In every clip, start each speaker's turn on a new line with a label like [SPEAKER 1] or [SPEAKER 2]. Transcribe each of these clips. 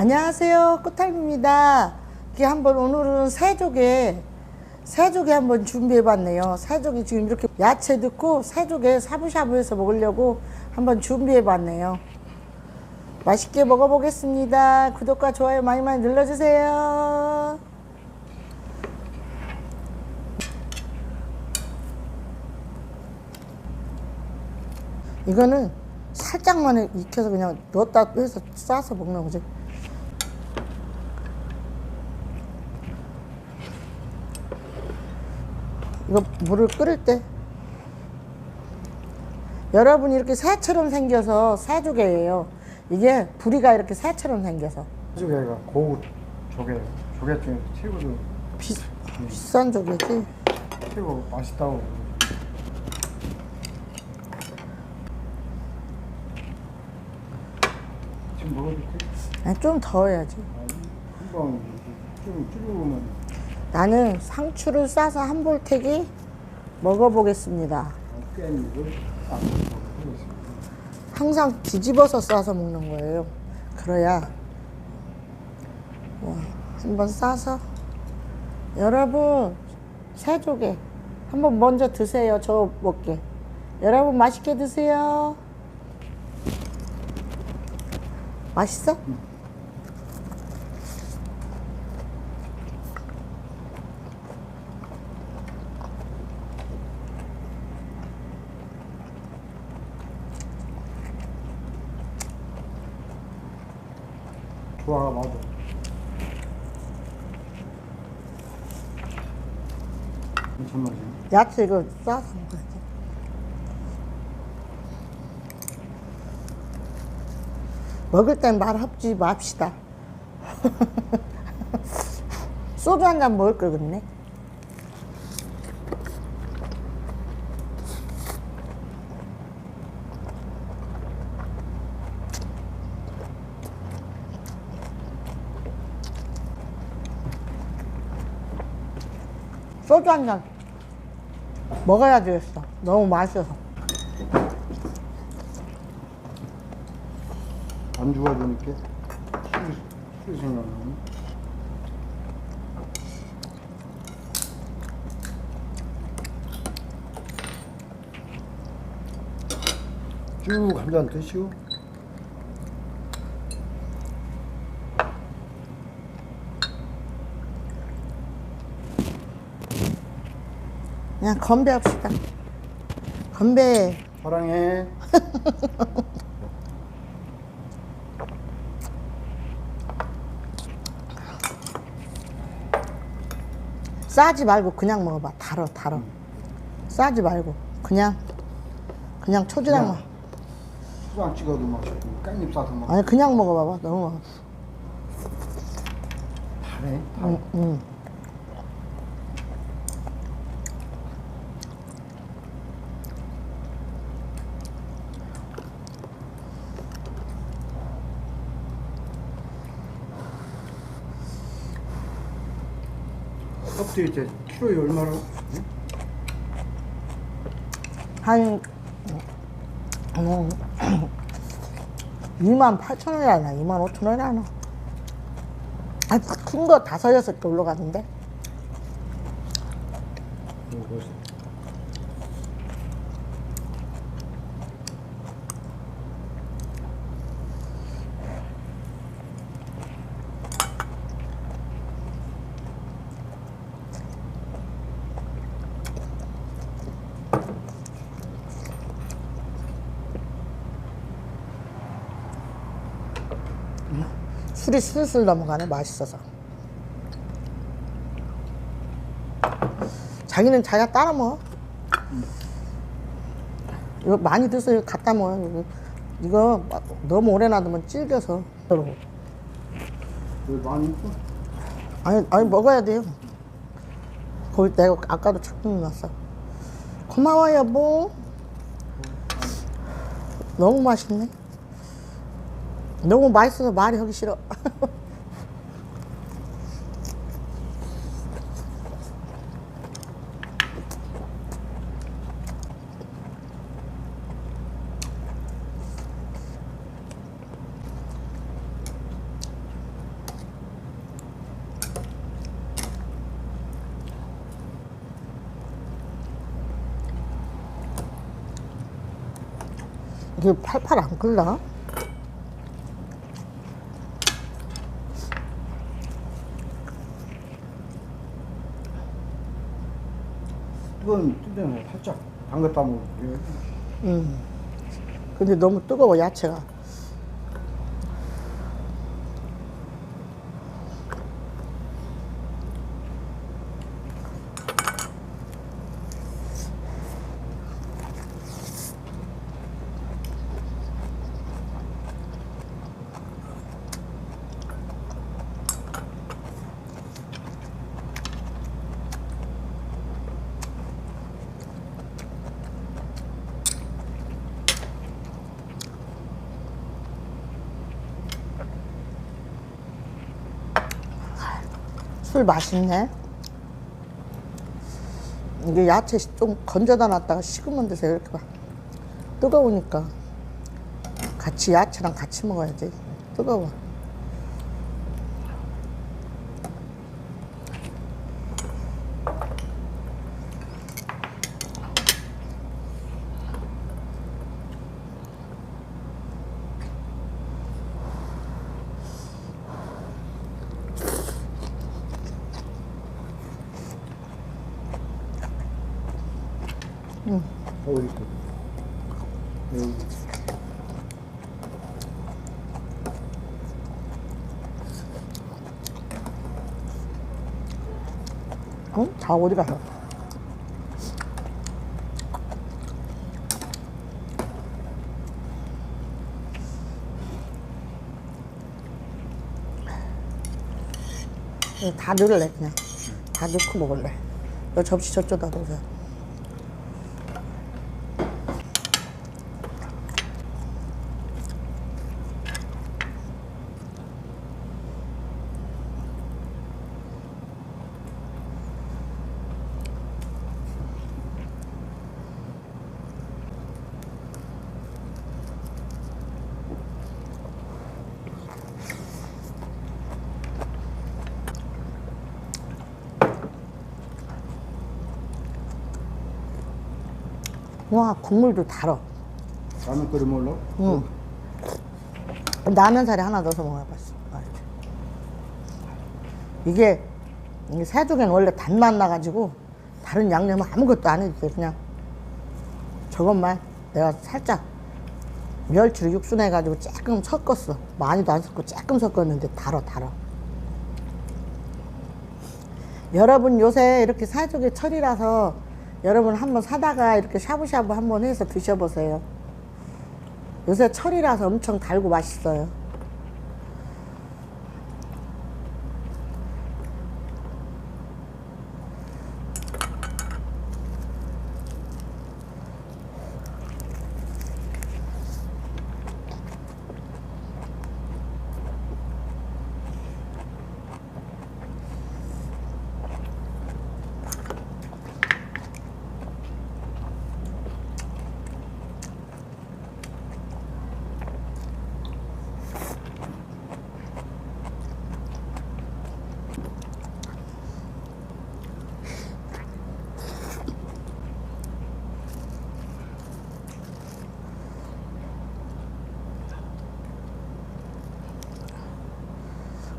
[SPEAKER 1] 안녕하세요. 꽃탈입니다. 이게 한번 오늘은 새조개, 새조개 한번 준비해 봤네요. 새조개 지금 이렇게 야채 넣고 새조개 샤브샤브 해서 먹으려고 한번 준비해 봤네요. 맛있게 먹어보겠습니다. 구독과 좋아요 많이 많이 눌러주세요. 이거는 살짝만 익혀서 그냥 넣었다 해서 싸서 먹는 거지. 이거 물을 끓일 때 여러분 이렇게 새처럼 생겨서 새조개예요. 이게 부리가 이렇게 새처럼 생겨서
[SPEAKER 2] 조개가 고급 조개 조개 중에 최고도
[SPEAKER 1] 비, 비싼 조개지.
[SPEAKER 2] 최고 맛있다고 지금 먹어도 돼?
[SPEAKER 1] 아니, 좀더 해야지.
[SPEAKER 2] 금방 좀 줄여보면
[SPEAKER 1] 나는 상추를 싸서 한 볼태기 먹어보겠습니다. 항상 뒤집어서 싸서 먹는 거예요. 그래야 와, 한번 싸서 여러분 새조개 한번 먼저 드세요. 저 먹게. 여러분 맛있게 드세요. 맛있어?
[SPEAKER 2] 좋아 맞아 괜찮나지?
[SPEAKER 1] 야채 이거 싸서 먹어야지. 먹을 땐 말 합지 맙시다. 소주 한 잔 먹을 걸 그랬네. 소주 한 잔 먹어야 되겠어. 너무 맛있어서.
[SPEAKER 2] 안주가 되니까 술, 술 생각나네 쭉 한 잔 드시고
[SPEAKER 1] 그냥 건배합시다. 건배.
[SPEAKER 2] 사랑해
[SPEAKER 1] 싸지 말고 그냥 먹어봐. 달어, 달어. 싸지 말고 그냥 그냥 초지랑만.
[SPEAKER 2] 수박 찍어도 맛있고 깻잎 싸서 먹
[SPEAKER 1] 아니 그냥 먹어봐봐. 너무 맛있어.
[SPEAKER 2] 달해
[SPEAKER 1] 응, 응.
[SPEAKER 2] 껍질 이제 키로에 얼마로?
[SPEAKER 1] 한 어, 2만 8천 원이 하나, 2만 5천 원이 하나. 아, 큰 거 다섯 여섯 개 올라가는데. 술이 술술 넘어가네, 맛있어서. 자기는 자기가 따라 먹어. 이거 많이 드세요. 갖다 먹어. 이거, 이거 막 너무 오래 놔두면 질겨서. 여러분.
[SPEAKER 2] 왜 많이 있어?
[SPEAKER 1] 아니, 아니, 먹어야 돼요. 거기 내가 아까도 착즙 넣었어. 고마워, 여보. 너무 맛있네. 너무 맛있어서 말이 하기 싫어 이게 팔팔 안
[SPEAKER 2] 끌려? 담갔다 먹으면.
[SPEAKER 1] 음. 근데 너무 뜨거워 야채가. 술 맛있네. 이게 야채 좀 건져다 놨다가 식으면 돼서 이렇게 막 뜨거우니까 같이 야채랑 같이 먹어야지. 뜨거워.
[SPEAKER 2] 어디 있어? 여기.
[SPEAKER 1] 응? 다 어디 가서? 이거 다 넣을래 그냥 다 넣고 먹을래 너 접시 저쪽다 놓으세요 와 국물도 달어
[SPEAKER 2] 라면 끓여 먹을래?
[SPEAKER 1] 응. 라면 사리 하나 넣어서 먹어봤어. 이게 이게 새조개는 원래 단맛 나가지고 다른 양념 아무것도 안 해도 돼. 그냥 저것만 내가 살짝 멸치를 육순해가지고 조금 섞었어. 많이도 안 섞고 조금 섞었는데 달어 달어. 여러분 요새 이렇게 새조개 철이라서 여러분 한번 사다가 이렇게 샤브샤브 한번 해서 드셔보세요. 요새 철이라서 엄청 달고 맛있어요.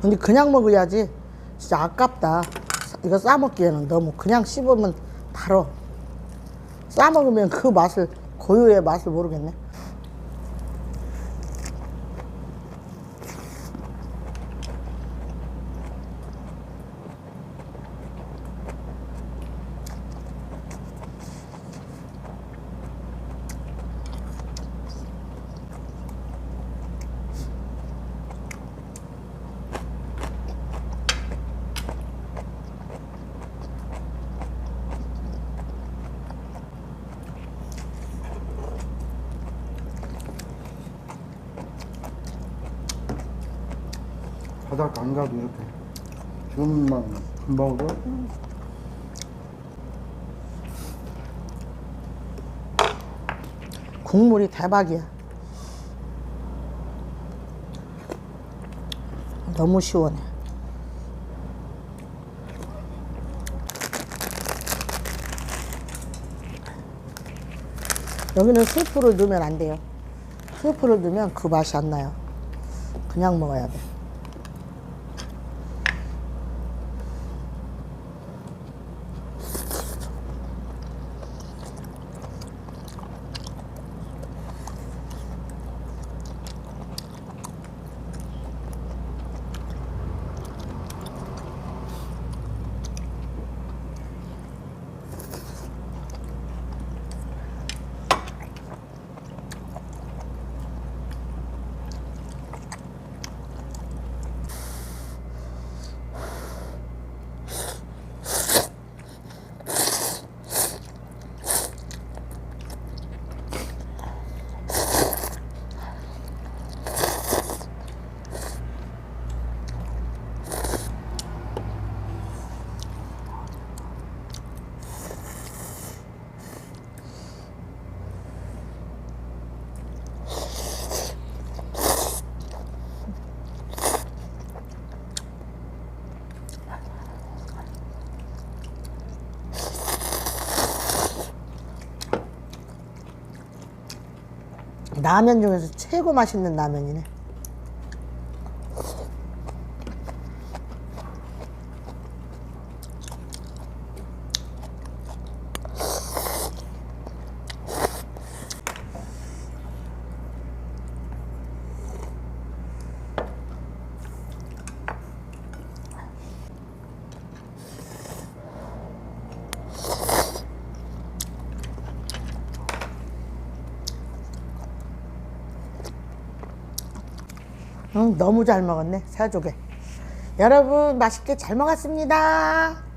[SPEAKER 1] 근데 그냥 먹어야지. 진짜 아깝다. 이거 싸 먹기에는 너무 그냥 씹으면 달어. 싸 먹으면 그 맛을 고유의 맛을 모르겠네.
[SPEAKER 2] 바닷가 안 가도 이렇게 주문만 금방 오죠?
[SPEAKER 1] 국물이 대박이야. 너무 시원해. 여기는 스프를 넣으면 안 돼요. 스프를 넣으면 그 맛이 안 나요. 그냥 먹어야 돼. 라면 중에서 최고 맛있는 라면이네. 너무 잘 먹었네, 새조개. 여러분, 맛있게 잘 먹었습니다.